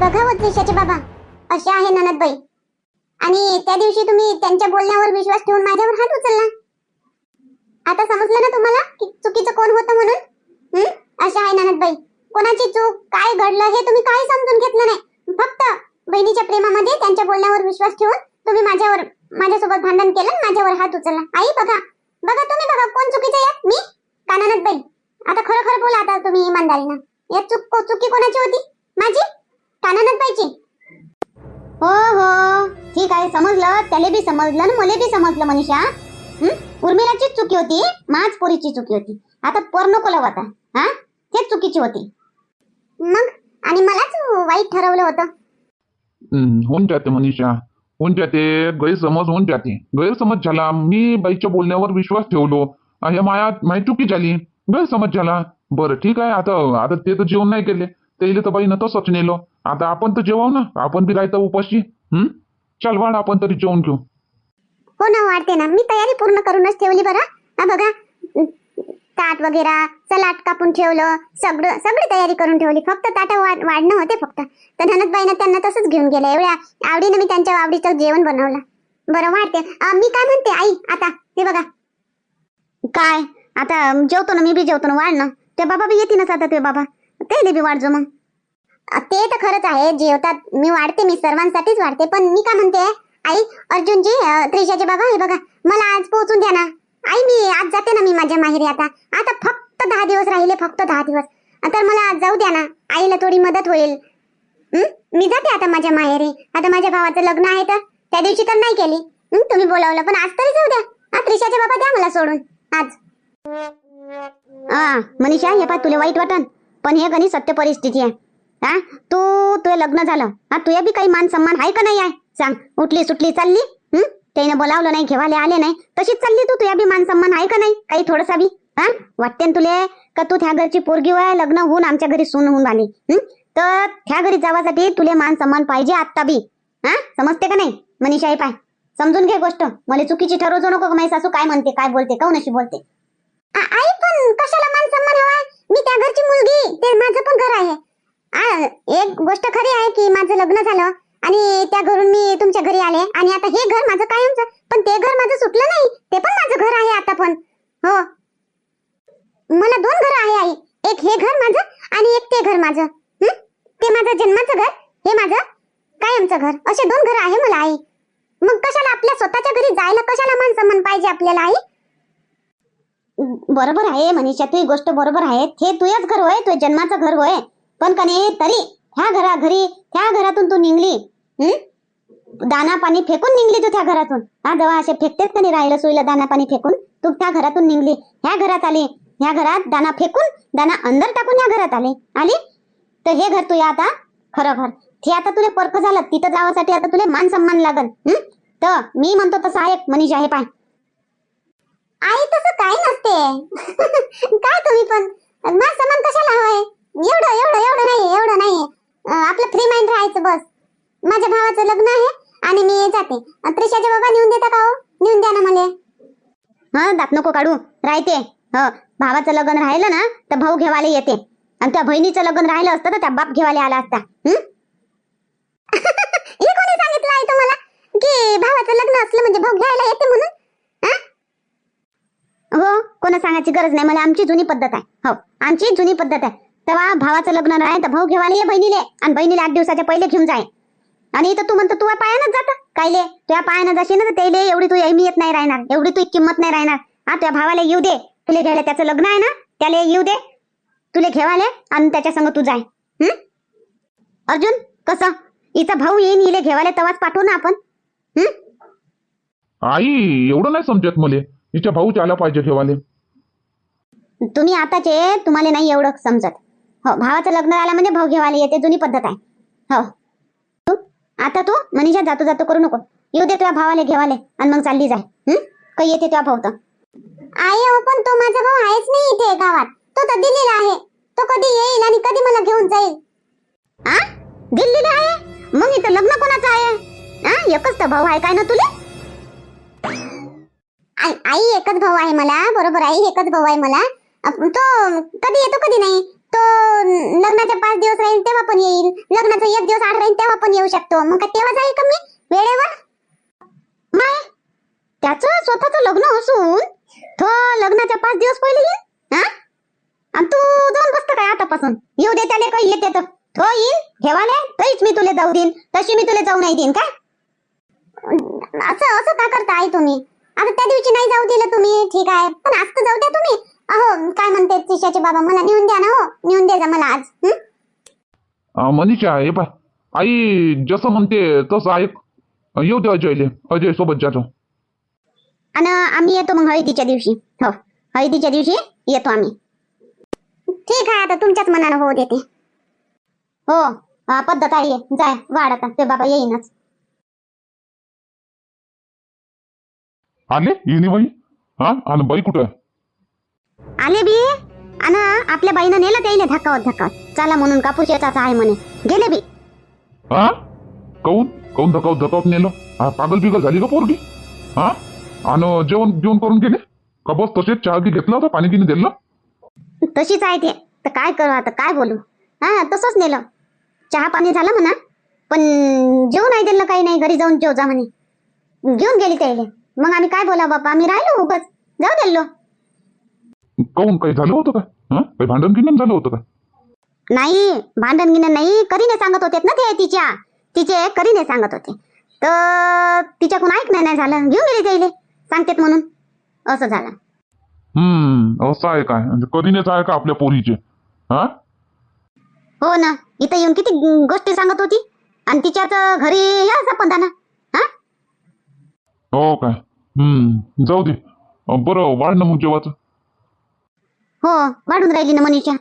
बघा हो बाबा. असे आहे ननदबाई. आणि त्या दिवशी तुम्ही त्यांच्या बोलण्यावर विश्वास ठेवून माझ्यावर हात उचलला. आता समजलं ना तुम्हाला की चुकीचं कोण होतं म्हणून? अशा आहे ननदबाई. कोणाची चूक काय घडलं हे तुम्ही काही समजून घेतलं नाही. फक्त बहिणीच्या प्रेमामध्ये त्यांच्या बोलण्यावर विश्वास ठेवून तुम्ही माझ्यावर माझ्यासोबत भांडण केलं माझ्यावर हात उचलला. आई बघा. बघा तुम्ही बघा कोण चुकीचं यात मी? का ननदबाई? आता खरं खरं बोला आता तुम्ही इमानदारीनं. या चुक चुकी कोणाची होती? माझी? कानानच पाहिजे. हो हो. ठीक आहे समजलं. त्याला बी समजलं आणि मला बी समजलं मनीषा. उर्मिलाचीच चुकी होती. माझ पोरीची चुकी होती. आता पर नको लावू आता. हा? तेच चुकीची होती. मग? आणि मलाच वाईट ठरवलं होतं. होऊन जाते मनीषा. होऊन जाते. गैरसमज होऊन जाते. गैरसमज झाला. मी बाईच्या बोलण्यावर विश्वास ठेवलो. हे माया माही चुकी झाली. गैरसमज झाला. बरं ठीक आहे. आता आता ते तर जेवण नाही केले. ते तर बाईनं तसंच नेलो. आता आपण तर जेवाव ना. आपण बी राहतो उपाशी. हम्म चल वाढ आपण तरी जेवण घेऊ. हो ना वाढते ना. मी तयारी पूर्ण करूनच ठेवली बरं. हा बघा. ताट वगैरे सलाड कापून ठेवलं सगळं सगळी तयारी करून ठेवली. फक्त ताट वाढ वाढणं होते फक्त. तर ननदबाईनं त्यांना तसंच घेऊन गेलं एवढ्या आवडीनं मी त्यांच्या आवडीचं जेवण बनवलं. बरं वाढते. अं, मी काय म्हणते आई? आता हे बघा. काय? आता जेवतो ना मी बी जेवतो ना. वाढ ना. ते बाबा बी येतीनच आता ते बाबा. ते बी वाढजो मग ते तर खरंच आहे. जेवतात मी वाढते मी सर्वांसाठीच वाढते. पण मी काय म्हणते आई अर्जुनजी त्रिशाचे बाबा हे बघा मला आज पोहोचून द्या ना. आई मी आज जाते ना मी माझ्या माहेरी आता. आता फक्त दहा दिवस राहिले फक्त दहा दिवस. तर मला आज जाऊ द्या ना. आईला थोडी मदत होईल. मी जाते आता माझ्या माहेरी. आता माझ्या भावाचं लग्न आहे तर त्या दिवशी तर नाही केली. तुम्ही बोलावलं पण आज तरी जाऊ द्या. हा त्रिशाचे बाबा द्या मला सोडून. आज. हा मनीषा हे पा तुला वाईट वाटन. पण हे गणी सत्य परिस्थिती आहे. हा? तू तुझं लग्न झालं. हा तुझ्या बी काही मान सन्मान आहे का नाही आहे? सांग. उठली सुटली चालली? हम्म त्याने बोलावलं नाही घेवाले आले नाही. तशीच चालली तू? तुझ्या बी मान सन्मान आहे का नाही? काही थोडसा बी? हा? वाटते ना तुले का तू त्या घरची पोरगी वय लग्न होऊन आमच्या घरी सून होऊन आली हम्म तर त्या घरी जावासाठी तुले मान सन्मान पाहिजे आत्ता बी. हा? समजते का नाही? मनीषा पाय. समजून घे गोष्ट. मला चुकीची ठरवू नको का माझी सासू? काय म्हणते काय बोलते? काऊन अशी बोलते? आई पण कशाला मान सन्मान हवा मी त्या घरची मुलगी ते माझं पण घर आहे. एक गोष्ट खरी आहे की माझं लग्न झालं आणि त्या घरून मी तुमच्या घरी आले आणि आता हे घर माझं कायमचं पण ते घर माझं सुटलं नाही ते पण माझं घर आहे आता पण. हो. मला दोन घर आहे आई. एक हे घर माझं आणि एक ते घर माझं. ते माझं जन्माचं घर हे माझं कायमचं घर. असे दोन घर आहे मला आई. मग कशाला आपल्या स्वतःच्या घरी जायला कशाला माणसं मन पाहिजे आपल्याला आई? बरोबर आहे मनीषा तुझी गोष्ट बरोबर आहे. हे तुझ्याच घर होय तुझ्या जन्माचं घर होय. पण कने तरी ह्या घरा घरी त्या घरातून तू निघली हम्म दाना पाणी फेकून निघली तू त्या घरातून. हा जेव्हा असे फेकतेच का राहिलं सोयीला दाना पाणी फेकून? तू त्या घरातून निघली. ह्या घरात आली. ह्या घरात दाना फेकून दाना अंदर टाकून ह्या घरात आली. आली? तर हे घर तुझ्या आता खरं घर. ते आता तुला पर्क झालं. तिथं जावासाठी आता तुला मान सन्मान लागल तर मी म्हणतो तसं आहे मनीषा हे पाय. आई तसं काय नसते. काय तुम्ही पण? मान सन्मान कशाला हवाय? एवढं एवढं एवढं नाही एवढं नाही आपलं फ्री माइंड राहायचं बस. माझ्या भावाचं लग्न आहे आणि मी जाते. त्रिशाचे बाबा नेऊन देता का हो? नेऊन द्या ना मला. हा दात नको काढू. राहते. हो भावाचं लग्न राहिलं ना तर भाऊ घेवाले येते. आणि त्या बहिणीचं लग्न राहिलं असतं तर त्या बाप घेवाले आला असता. हे कोणी सांगितलं आहे तुम्हाला? की भावाचं लग्न असलं म्हणजे भाऊ घ्यायला येते म्हणून? हा? हो कोणा सांगायची गरज नाही. मला आमची जुनी पद्धत आहे. हो आमची जुनी पद्धत आहे. तेव्हा भावाचं लग्न नाही तर भाऊ घेवाले ये बहिणीले. आणि बहिणीला आठ दिवसाच्या पहिले घेऊन जाय आणि इथं तू म्हणतो तू पायानंच जाता. कायले तुझ्या पायानं जाशील ना तर त्याले एवढी तू अहमियत नाही राहणार. एवढी तू किंमत नाही राहणार. हा तुझ्या भावाला येऊ दे. तुला घ्यायला त्याचं लग्न आहे ना त्याला येऊ दे. तुला घेवाले आणि त्याच्या संग तू जाय. हं? अर्जुन कसं? इचा भाऊ येईन इले घेवाले तवाच पाठवू ना आपण. हं? आई एवढं नाही समजत मले. हिच्या भाऊच्या आला पाहिजे ठेवाले तुम्ही आताचे तुम्हाला नाही एवढं समजत. हो भावाचं लग्न आलं म्हणजे भाऊ घेवाले येते जुनी पद्धत आहे. हो. तू? आता तू? मनीषा जातो जातो करू नको. येऊ दे तुझ्या भावाले घेवाले. आणि मग चालली जाय हं? काही येते तुझ्या भाऊ तर? आई हो पण तो माझा भाऊ आहेच नाही इथे गावात. तो तर दिल्लीला आहे. तो कधी येईल आणि कधी मला घेऊन जाईल? आ? दिल्लीला आहे? मग इथं लग्न कोणाचं आहे? आ? एकच तर भाऊ आहे काय ना तुले? आई आई एकच भाऊ आहे मला. बरोबर आई एकच भाऊ आहे मला. अप- तो कधी येतो कधी नाही? तो लग्नाचे पाच दिवस राहील तेव्हा पण येईल. लग्नाचा एक दिवस आठ राहील तेव्हा पण येऊ शकतो. मग काय तेव्हा जाईल का मी? वेळेवर? माय त्याचं स्वतःचं लग्न असून तो लग्नाच्या पाच दिवस पहिले येईल हा? आणि तू जाऊन बसत काय आतापासून? येऊ दे त्याला काही येते तर. तो येईल ठेवाले तरीच मी तुला जाऊ देईन. तशी मी तुला जाऊ नाही देईन काय? असं असं का करता आई तुम्ही? आता त्या दिवशी नाही जाऊ दिलं तुम्ही ठीक आहे. पण आज तर जाऊ द्या तुम्ही. अहो काय म्हणते तिशाचे बाबा? मला नेऊन द्या ना हो. नेऊन द्या जा मला आज हं? अं, मनीषा हे पाय आई जसं म्हणते तसं ऐक. अं, येऊ दे अजयले. अजय सोबत जातो. आणि आम्ही येतो मग हळदीच्या दिवशी. हो हळदीच्या दिवशी येतो आम्ही. ठीक आहे आता तुमच्याच मनानं होऊ देते. हो हा, पद्धत आहे. जाय वाढ आता. ते बाबा येईनच. आले? येणे बाई? हा? आणि बाई कुठं? आहे? आले बी? आणि आपल्या बाईनं नेलं त्याईले धक्कावत धक्कावत. चला म्हणून कापूस याचाच आहे म्हणे. गेले बी. हा? काऊन? काऊन धकावत धकावत नेलं? हा पागल बिगल झाली का पोरगी? हा? आणि जेवण जेवण करून गेले? का बस तसेच चहा बी घेतला होता पाणी गिनी दिलं? तशीच आहे ते. तर काय करू आता? काय बोलू? हा तसंच नेलं. चहा पाणी झालं म्हणा. पण जेवू नाही दिलं काही नाही. घरी जाऊन जेव जा म्हणे. घेऊन गेली त्याईले. मग आम्ही काय बोला बाबा आम्ही राहिलो उगाच. जाऊ दिलो काऊन काही झालं होतं का? हा? काही भांडण गिंडण झालं होतं का? नाही भांडण गिंडण नाही. करीने सांगत होते ना ते तिच्या. तिचे करीने सांगत होते. तर तिच्याकडून ऐकणं नाही झालं. घेऊन गेली त्याईले सांगतेत म्हणून. असं झालं. हम्म असं आहे काय? म्हणजे कधीनेच आहे का आपल्या पोरीचे? हा? हो ना. इथं येऊन किती गोष्टी सांगत होती. आणि तिच्यात घरी या संपदाना. हा? हो काय? हम्म जाऊ दे. अं, बरं वाढ ना मग जेवाचं. हो वाढून राहिली ना मनीषा.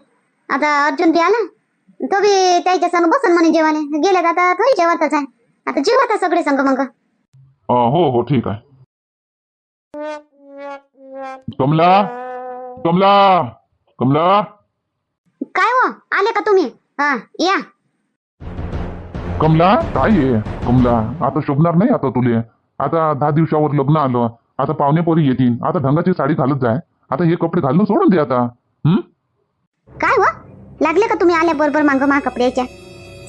आता अर्जुन बी आला तो बी त्याच्या संग बसन म्हणे जेवायला. गेले तर आता थोडी जेवतच आहे. आता जेवत सगळे संग मग. अं, हो हो ठीक आहे. कमला कमला कमला. काय हो आले का तुम्ही? हा या. कमला काय आहे? कमला आता शोभणार नाही आता तुले. आता दहा दिवसावर लग्न आलं. आता पाहुणे पोरी येतील. आता ढंगाची साडी घालत जाय. आता हे कपडे घालणं सोडून दे आता. हम्म काय हो? लागले का तुम्ही आल्या बरोबर मांग मा कपड्याच्या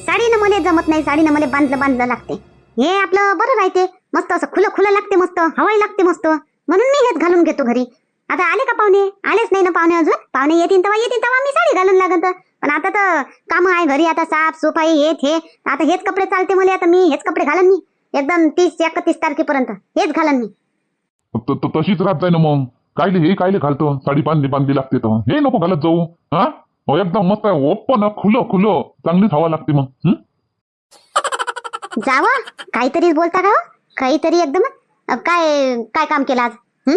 साडीनं मला जमत नाही साडीनं मला बांधलं बांधलं लागते. हे आपलं बरं राहते. मस्त असं खुलं खुलं लागते मस्त हवाई लागते मस्त. म्हणून मी हेच घालून घेतो घरी. आता आले का पाहुणे? आलेच नाही ना पाहुणे अजून? पाहुणे येतील तेव्हा येतील तेव्हा मी साडी घालून लागत पण आता तर काम आहे घरी आता साफ सफाई हे हे आता हेच कपडे चालते मला आता मी हेच कपडे घालन मी. एकदम तीस एकतीस तारखेपर्यंत हेच घालन मी. त- त- तशीच राहत जाय ना मग. कायले हे कायले घालतो? साडी बांधली बांधली लागते तर. हे नको घालत जाऊ. हा? हो, एकदम मस्त आहे. ओपन खुलं खुलं. चांगलीच हवा लागते मग. हं? जावं. काहीतरी बोलता का हो? काहीतरी एकदम अ, काय काय काम केलं आज? हं?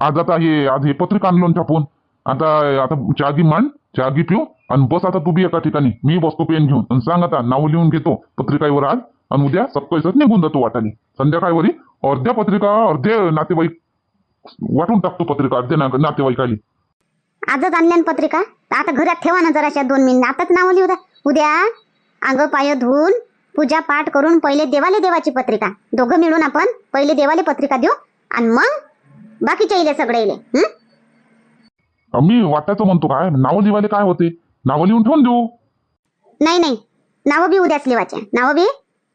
आज आता हे आज हे पत्रिका आणलो ना छापून. आता आता चागी मांड चागी पिऊ आणि बस आता तू बी एका ठिकाणी. मी बसतो पेन घेऊन. आणि सांग आता नाव लिहून घेतो पत्रिकावर आज. आणि उद्या सकाळीच निघून जातो वाटाने संध्याकाळवरी अर्ध्या पत्रिका अर्धे नातेवाईक वाटून टाकतो पत्रिका अर्धे ना नातेवाईकाली. आजच आणल्या ना पत्रिका? आता घरात ठेवा ना जराशा दोन मिनिट. आताच नाव लिहू द्या. उद्या अंग पाय धुवून पूजा पाठ करून पहिले देवाले देवाची पत्रिका. दोघं मिळून आपण पहिले देवाले पत्रिका देऊ आणि मग बाकीच्या इले सगळे इले. हं? मी वाटायचं म्हणतो काय? नावं लिवायला काय होते? नावं लिहून ठेवून देऊ. नाही नाही. नावं बी उद्याच लिवायचे नावं बी?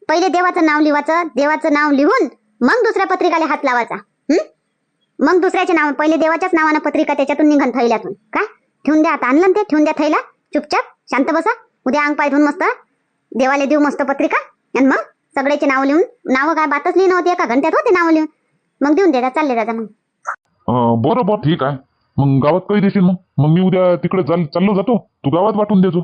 पहिले देवाचं नाव लिवायचं देवाचं नाव लिहून मग दुसऱ्या पत्रिकाला हात लावायचा. हं? मग दुसऱ्याचे नाव पहिले देवाच्याच नावानं पत्रिका त्याच्यातून निघन थैल्यातून. काय? ठेवून द्या आता. आणलं ते? ठेवून द्या थैला. चुपचाप. शांत बसा. उद्या अंग पाय धुवून मस्त. देवाला देऊ मस्त पत्रिका. आणि मग सगळ्याचे नाव लिहून नावं काय बातच लिहिणं होती एका घंट्यात होते नाव लिहून. मग देऊन द्या चालले दादा मग. बरं बरं ठीक आहे. मग गावात काही देशील मग? मग मी उद्या तिकडे चाल चाललो जातो. तू गावात वाटून देतो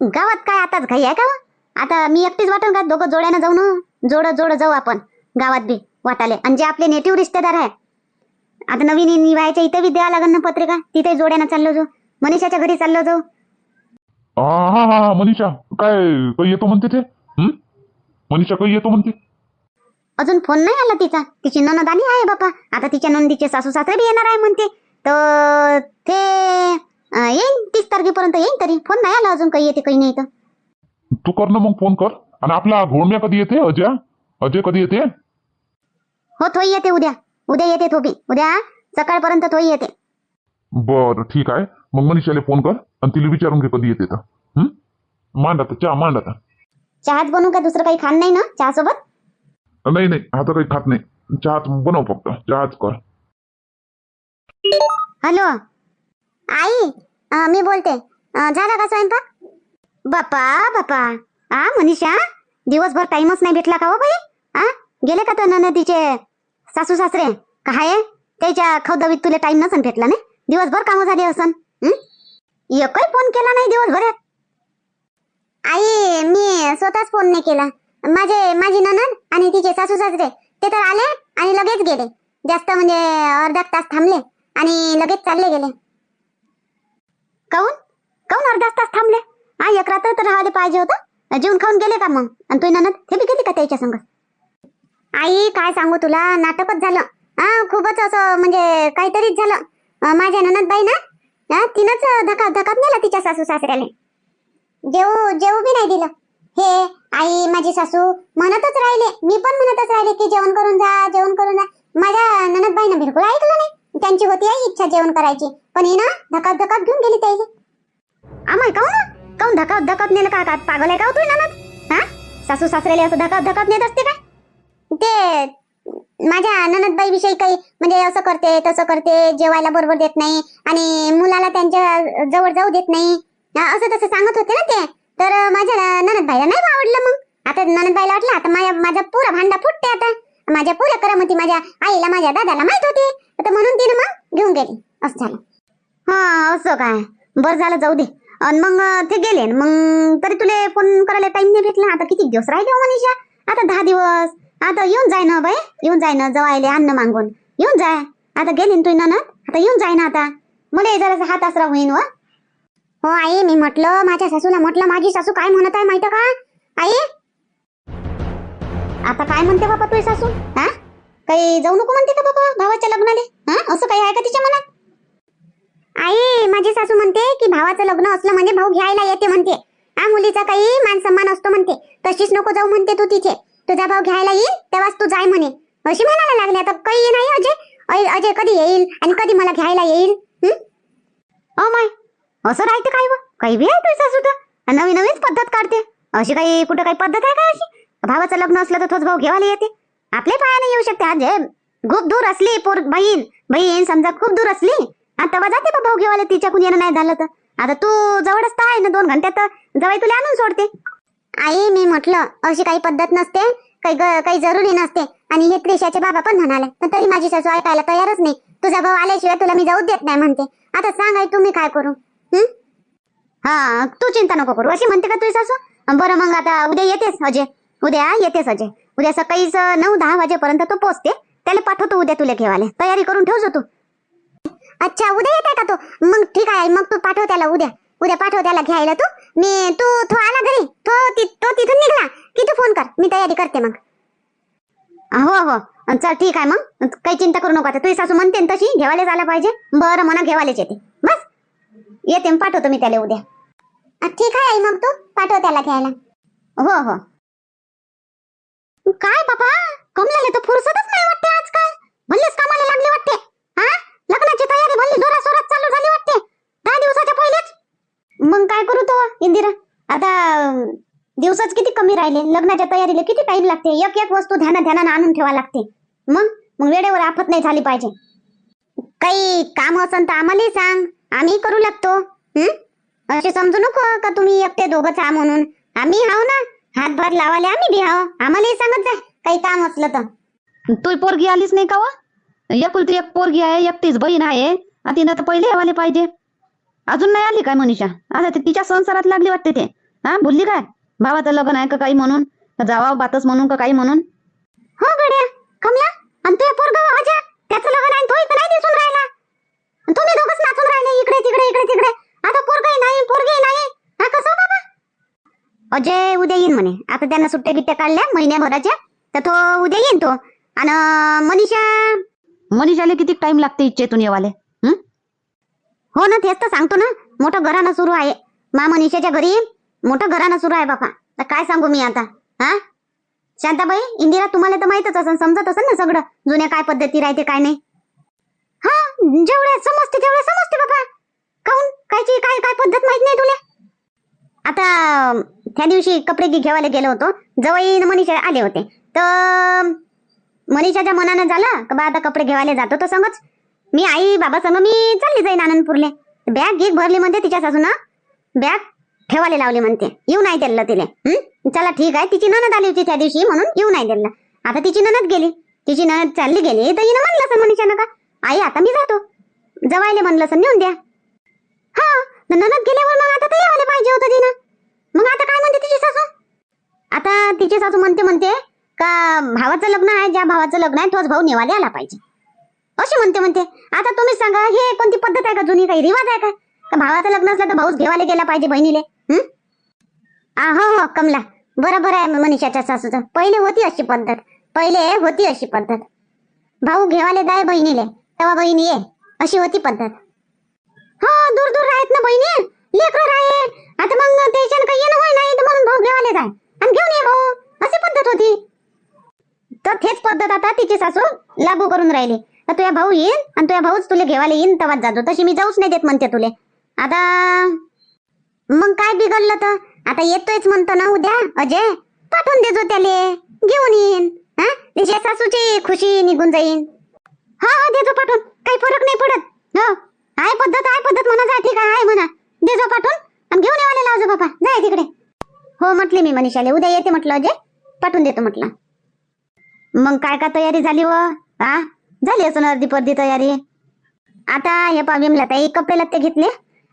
गावात काय आताच घाई आहे का हो? आता मी एकटीच वाटून का दोघं जोड्यानं जाऊ ना जोड जोड जाऊ आपण. गावात बी वाटाले. आणि जे आपले नेटिव्ह रिश्तेदार आहे आता नवीन निवायच्या इथे बी द्यावं लागेल ना पत्रिका. तिथे जोड्यानं चाललो जाऊ. मनीषाच्या घरी चाललो जाऊ. हा हा हा मनीषा. काय काही येतो म्हणते ते? हं? मनीषा काही येतो म्हणते? अजून फोन नाही आला तिचा. तिची ननदानी आहे बापा. आता तिच्या नंदीचे सासू सासरे बी येणार आहे म्हणते. तर ते अं, येईन. तीस तारखेपर्यंत येईन तरी. फोन नाही आला अजून काही येते काही नाही तर तू कर ना मग फोन कर. आणि आपला घोडम्या कधी येते अजय? अजय कधी येते? हो थोई येते उद्या. उद्या येते तो बी उद्या सकाळपर्यंत थोई येते. बरं ठीक आहे. मग मनीषाला फोन कर आणि तिला विचारून घे कधी येते तर? मांड आता चहा मांड आता. चहाच बनवू का? दुसरं काही खाण नाही ना? चहा सोबत नाही नाही आता काही खात नाही. चहाच बनव फक्त. चहाच कर. हॅलो. आई अं, मी बोलते. झाला का स्वयंपाक? बापा बापा आ मनीषा? दिवसभर टाइमच नाही भेटला का हो बाई? आ गेले का तर ननदीचे सासू सासरे काय त्याच्या खौदवीत तुला टाइम नसन भेटला नाही दिवसभर कामं झाली असन एकही फोन केला नाही दिवसभरात. आई मी स्वतःच फोन नाही केला. माझे माझी ननद आणि तिचे सासू सासरे ते तर आले आणि लगेच गेले. जास्त म्हणजे अर्धा तास थांबले आणि लगेच चालले गेले. काऊन? काऊन अर्धा तास थांबले? हा एक रात्र तर राहिले पाहिजे होतं. जेवण खाऊन गेले का मग? आणि तुझी ननद ते बी गेली का त्याच्या संग? आई काय सांगू तुला? नाटकच झालं. हा खूपच असं म्हणजे काहीतरीच झालं. अं, माझ्या ननदबाई ना तिनंच धका धकाप नेला तिच्या सासू सासऱ्याने जेवू जेवू बी नाही दिलं. हे आई माझी सासू म्हणतच राहिले. मी पण म्हणतच राहिले की जेवण करून जा जेवण करून जा. माझ्या ननदबाईनं बिलकुल ऐकलं नाही. त्यांची होती आई इच्छा जेवण करायची. पण ही ना धकात धकात घेऊन गेली त्याची आम्हाला काऊन काऊन धकाप धकाप नेलं का? का पागल आहे का हो तू ननद? हा? सासू सासऱ्याला असं धकाप धकाप नेत असते काय ते माझ्या ननदबाई विषयी काही म्हणजे असं करते तसं करते जेवायला बरोबर देत नाही आणि मुलाला त्यांच्या जवळ जाऊ देत नाही. असं तसं सांगत होते ना ते. तर माझ्या ननदबाईला नाही आवडलं मग. आता ननदबाईला वाटलं आता माझ्या माझा पुरा भांडा फुटते आता. माझ्या पुऱ्या करमती माझ्या आईला माझ्या दादाला माहीत होती. तर म्हणून तिने मग घेऊन गेली. असं झालं. हा असं काय? बरं झालं जाऊ दे. आणि मग ते गेले. मग तरी तुले फोन करायला टाइम नाही भेटला. आता किती दिवस राहिले हो मनीषा? आता दहा दिवस. आता येऊन जाय ना बाई येऊन जाय ना जवायले अन्न मागून. येऊन जाय. आता गेली ना आता येऊन जाय ना आता. मुले जरा हात आसरा होईन व हो आई मी म्हटलं माझ्या सासूला म्हटलं माझी सासू काय म्हणत आहे माहिती का? आई? आता काय म्हणते बाबा तुझी सासू? हा? काही जाऊ नको म्हणते का बाबा भावाच्या लग्नाले? हा? असं काही आहे का तिच्या मनात? आई माझी सासू म्हणते की भावाचं लग्न असलं म्हणजे भाऊ घ्यायला येते म्हणते. हा मुलीचा काही मान सन्मान असतो म्हणते. तशीच नको जाऊ म्हणते तू तिथे. तुझा भाऊ घ्यायला येईल तेव्हाच तू जाय म्हणे. अशी म्हणायला लागली आता काही नाही अजय. अजय कधी येईल आणि कधी मला घ्यायला येईल अ माय असं राहते काय व? काही बी आहे तुझी नवीन नवीन पद्धत काढते. अशी काही कुठं काही पद्धत आहे का अशी? भावाचं लग्न असलं तर तोच भाऊ घेवायला येते. आपल्या पायाने येऊ शकते अजय खूप दूर असली पोर बहीण. बहीण समजा खूप दूर असली आता जाते बा भाऊ घेवायला तिच्याकून येणं नाही झालं तर. आता तू जवळच तर आहे ना दोन घंट्यात जवळ तुला आणून सोडते. आई मी म्हटलं अशी काही पद्धत नसते काही काही जरुरी नसते. आणि हे त्रिशाचे बाबा पण म्हणाले पण तरी माझी सासू ऐकायला तयारच नाही. तुझा भाऊ आल्याशिवाय तुला मी जाऊ देत नाही म्हणते. आता सांग आई तुम्ही काय करू? हं? हा तू चिंता नको करू. अशी म्हणते का तुझी सासू? बरं मग आता उद्या येतेस अजय. उद्या येतेस अजय. उद्या सकाळीच नऊ दहा वाजेपर्यंत तो पोचते. त्याला पाठवतो उद्या तुला घेवाले तयारी करून ठेवजो तू. अच्छा उद्या येत आहे का तो? मग ठीक आहे मग तू पाठव त्याला उद्या. उद्या पाठव त्याला घ्यायला तू. मी तू तो आला घरी? तो ति- तो तिथून निघला? की तू फोन कर. मी तयारी करते मग. हो हो. चल ठीक आहे मग. काही चिंता करू नको. आता तुझी सासू म्हणते ना तशी घेवालेच आला पाहिजे. बरं म्हणा घेवालेच येते. बस. येते पाठवतो मी त्याला उद्या. ठीक आहे आई मग तू. पाठव त्याला घ्यायला. हो हो. काय बाबा? कमलाले तर फुरसतच नाही वाटते आजकाल. भल्लेच कामाला लागली वाटते. हा? लग्नाची तयारी भल्ली जोरा सोरात चालू झाली वाटते. दहा दिवसाच्या पहिले मग काय करू तो इंदिरा? आता दिवसच किती कमी राहिले लग्नाच्या तयारीला किती टाइम लागते? एक एक वस्तू ध्याना ध्यानानं आणून ठेवा लागते. मग? मग वेळेवर आफत नाही झाली पाहिजे. काही काम असन तर आम्हालाही सांग. आम्ही करू लागतो. असे समजू नको का तुम्ही एकटे दोघंच आहा म्हणून? आम्ही हाव ना. हातभार लावाले आम्ही बी हाव. आम्हालाही सांगत जा काही काम असलं तर. तू पोरगी आलीच नाही का वा? एकुलती एक पोरगी आहे एकटीच बहीण आहे. तिनं तर पहिले यावाले पाहिजे. अजून नाही आली काय मनीषा? आता ते तिच्या संसारात लागली वाटते ते. हा बोलली काय? भावाचं लग्न आहे का काही म्हणून? का जावा बातच म्हणून का काही म्हणून? हो गड्या कमला आणि तुझ्या पोरगा अजय त्याचं लग्न आहे तो इथं नाही दिसून राहिला. तुम्ही दोघंच नाचून राहिले इकडे तिकडे इकडे तिकडे. आता पोरगाही नाही पोरगी नाही. हा कसं हो बाबा? अजय उद्या येईन म्हणे. आता त्यांना सुट्ट्या बिट्ट्या काढल्या महिन्याभराच्या. तर तो उद्या येईन तो. आणि मनीषा? मनीषाला किती टाइम लागते इच्छेतून येवाले? हो ना तेच तर सांगतो ना. मोठं घराणं सुरू आहे. मा मनीषाच्या घरी. मोठं घराणं सुरू आहे बापा. तर काय सांगू मी आता? हा? शांताबाई इंदिरा तुम्हाला तर माहितच असेल समजत असेल ना सगळं. जुन्या काय पद्धती राहते काय नाही. हा? जेवढे समजते तेवढे समजते बाबा काऊन कायची काय काय पद्धत माहीत नाही तुला? आता त्या दिवशी कपडे घेवायला गेलो होतो. जवळ मनीषा आले होते. तर मनीषाच्या मनानं झालं का बा आता कपडे घेवायला जातो तर संगच. मी आई बाबा संग मी चालली जाईन आनंदपूरले. बॅग गीग भरली म्हणते तिच्या सासून. बॅग ठेवायला लावली म्हणते. येऊ नाही दिलं तिले. चला ठीक आहे. तिची ननद आली होती त्या दिवशी म्हणून येऊ नाही दिलं. आता तिची ननद गेली. तिची ननद चालली गेली. तर हिनं म्हणलं असं मनीषानं का आई आता मी जातो. जवायले म्हणलं असं नेऊन द्या. हा? ननद गेल्यावर मग आता तर यायला पाहिजे होतं तिनं. मग आता काय म्हणते तिची सासू? आता तिची सासू म्हणते म्हणते का भावाचं लग्न आहे? ज्या भावाचं लग्न आहे तोच भाऊ नेवाले आला पाहिजे. अशी म्हणते म्हणते आता तुम्हीच सांगा हे कोणती पद्धत आहे का जुनी? काही रिवाज आहे का? भावाचं लग्न असलं तर भाऊच घेवायला गेला पाहिजे बहिणीले आ, हो हो कमला बरोबर आहे मनीषाच्या सासूचं. पहिले होती अशी पद्धत पहिले होती अशी पद्धत. भाऊ घेवाले जाय बहिणीले तेव्हा बहिणी ये अशी होती पद्धत. हो दूर दूर राहत ना बहिणी लेकर राहील आता मग त्याच्यानं काही येणं होय नाही तर म्हणून भाऊ घेवाले जाय. आणि घेऊन ये भाऊ अशी पद्धत होती. तर तेच पद्धत आता तिची सासू लागू करून राहिली. तुझ्या भाऊ येईन? आणि तुझ्या भाऊच तुला घेवायला येईन तेव्हाच जातो. तशी मी जाऊच नाही देत म्हणते तुले. आता मग काय बिघडलं तर? आता येतोयच म्हणतो ना उद्या अजय. पाठवून देजो त्याले. घेऊन येईन. हा तिच्या सासूची खुशी निघून जाईन. हा हा देजो पाठवून. काही फरक नाही पडत. हो. आहे पद्धत आहे पद्धत म्हणा जा ठीक आहे आहे म्हणा. देजो पाठवून. आणि घेऊन येवायला लावजो बाबा जाय तिकडे. हो म्हटले मी मनीषाले. उद्या येते म्हटलं अजय. पाठवून देतो म्हटलं. मग काय काय तयारी झाली हो? व हा झाली असं अर्धी पर्दी तयारी. आता हे पा विमलाताई कपडे लत्ते घेतले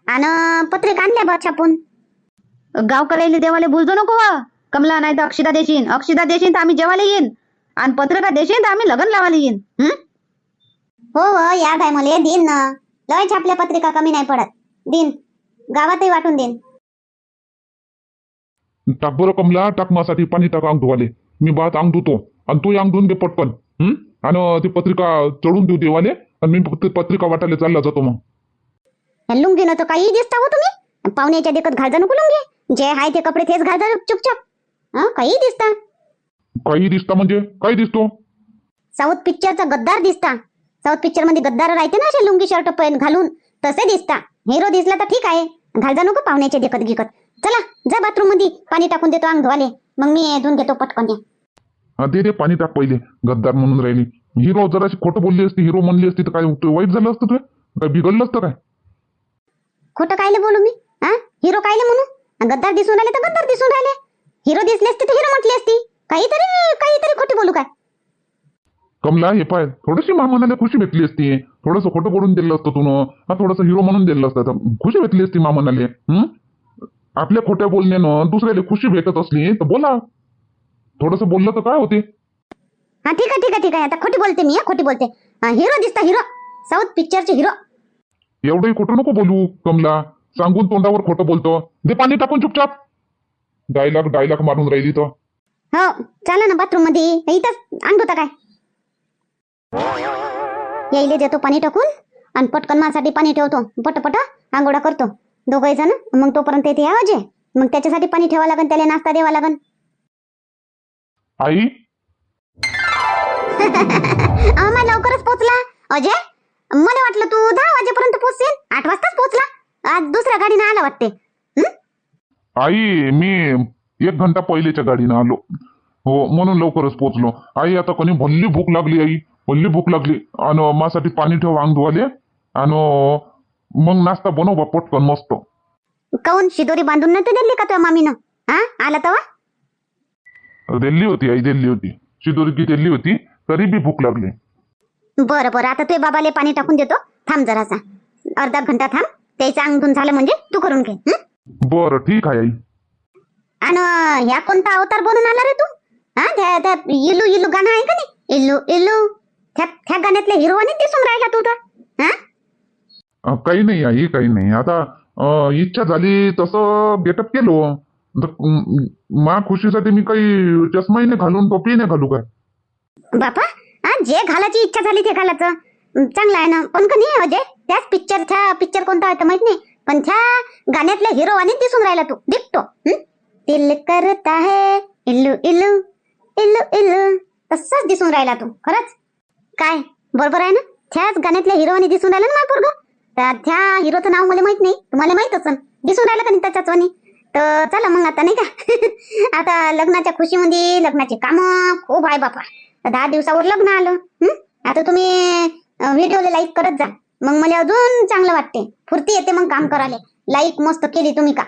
आणि पत्रिका आणल्या बा छापून. गावकऱ्याला देवाले बोलतो नको व. कमला नाही तर अक्षिता देशील अक्षिता देशील तर आम्ही जेवायला येईन. आणि पत्रिका देशील तर आम्ही लग्न लावायला येईन. हं? हो हो या टायमाला देईन ना लय छापल्या पत्रिका कमी नाही पडत. देईन गावातही वाटून देईन. टाक बरं कमला टाक माझ्यासाठी पाणी टाक अंग धुवाले मी बात अंग धुतो. आणि तू अंग धुवून घे पटकन. हं? आणि ती पत्रिका चढून देऊ देवाले. आणि मी फक्त पत्रिका वाटायला चालला जातो मग. ह्या लुंगीनं तर काही दिसता हो तुम्ही. पाहुण्याच्या देखत घालजा नको लुंगी. जे आहे ते कपडे तेच घालजा चुपचाप. हा काही दिसता. काही दिसता म्हणजे? काय दिसतो? साऊथ पिक्चरचा गद्दार दिसता. साऊथ पिक्चरमध्ये गद्दार राहते ना असे लुंगी शर्ट पैन घालून. तसे दिसता. हिरो दिसला तर ठीक आहे. घालजा नको पाहुण्याच्या देखत गिकत. चला जा बाथरूममध्ये पाणी टाकून देतो अंग धुवाले मग मी धुवून घेतो पटकन दे दे पाणी टाक पहिले. गद्दार म्हणून राहिली. हिरो जराशी खोटं बोलली असती हिरो म्हणली असती तर काय वाईट झालं असतं तुझं? काय बिघडलं असतं काय? खोटं कायले बोलू मी? हा? हिरो कायले म्हणू? गद्दार दिसून राहिले तर गद्दार दिसून राहिले. हिरो दिसले असते तर हिरो म्हटली असती. काहीतरी काहीतरी खोटी बोलू काय? कमला हे पाय थोडीशी मामनाला खुशी भेटली असती. थोडंसं खोटं बोलून दिलं असतं तू हा थोडंसं हिरो म्हणून दिलं असतं. तर खुशी भेटली असती मामनाले हं? आपल्या खोट्या बोलण्यानं दुसऱ्याला खुशी भेटत असली तर बोला. थोडंसं बोललं तर काय होते? हा ठीक आहे ठीक आहे ठीक आहे. आता खोटी बोलते मी हा, खोटी बोलते. हा, हिरो दिसता हिरो साऊथ पिक्चरचे हिरो एवढंही खोटं नको बोलू कमला. सांगून तोंडावर खोटं बोलतो. दे पाणी टाकून चुपचाप. डायलॉग डायलॉग मारून राहिली तर. हो चला ना बाथरूममध्ये. इथंच अंग होता काय? यायले देतो पाणी टाकून आणि पटकन माझ्यासाठी पाणी ठेवतो. पटपट आंघोळा करतो. दोघही जण. मग तोपर्यंत इथे या अजय मग त्याच्यासाठी पाणी ठेवा लागन त्याला नाश्ता द्यावा लागन. आई? आम्हा लवकरच पोचला. अजय मला वाटलं तू दहा वाजेपर्यंत पोचशील. आठ वाजताच पोचला. आज दुसऱ्या गाडीनं आला वाटते? आई मी एक घंटा पहिलेच्या गाडीनं आलो. हो म्हणून लवकरच पोचलो. आई आता कोणी भल्ली भूक लागली आई. भल्ली भूक लागली. आणि माझ्यासाठी पाणी ठेव अंग धुवाले आणि मग नाश्ता बनव बा पटकन मस्त. काऊन? शिदोरी बांधून नव्हती दिली का तुझ्या मामीनं? हा? आला तवा? दिल्ली होती आई दिल्ली होती. शिदोरी दिल्ली होती तरी बी भूक लागली. बरं बरं. आता तुझ्या बाबाले पाणी टाकून देतो. थांब जरासा. अर्धा घंटा थांब. त्याचं अंग धुवून झालं म्हणजे तू करून घे हं? बरं ठीक आहे आई. आणि ह्या कोणता अवतार बनून आला रे तू? हा त्या त्या इलू इलू गाणं आहे का नाही? इलू इलू त्या त्या गाण्यातल्या हिरोवाने दिसून राहिला तू तर हा? अं, काही नाही आई काही नाही. आता अं, इच्छा झाली तसं गेटअप केलो. तर, मा खुशीसाठी मी काही चष्माही नाही घालून टोपी नाही घालू काय? बापा हा जे घालायची इच्छा झाली ते घालायचं. चांगलं आहे ना. पण का नाही अजय? त्याच पिक्चरचा पिक्चर कोणता होता माहीत नाही. पण त्या गाण्यातल्या हिरोवाने दिसून राहिला तू दिखतो दिल करता है इल्लू इल्लू इल्लू इल्लू तसाच दिसून राहिला तू खरंच. काय बरोबर आहे ना? त्याच गाण्यातल्या हिरोवाने दिसून राहिला ना माझ्या तर त्या हिरोचं नाव मला माहीत नाही. तुम्हाला माहीत असन. दिसून राहिलं का नाही त्याच्याच तर चला मग आता नाही का? आता लग्नाच्या खुशीमध्ये लग्नाचे काम खूप आहे बापा. दहा दिवसावर लग्न आलं. आता तुम्ही व्हिडिओला लाईक करत जा. मग मला अजून चांगलं वाटते. फुर्ती येते मग काम करायला. लाईक मस्त केली तुम्ही का?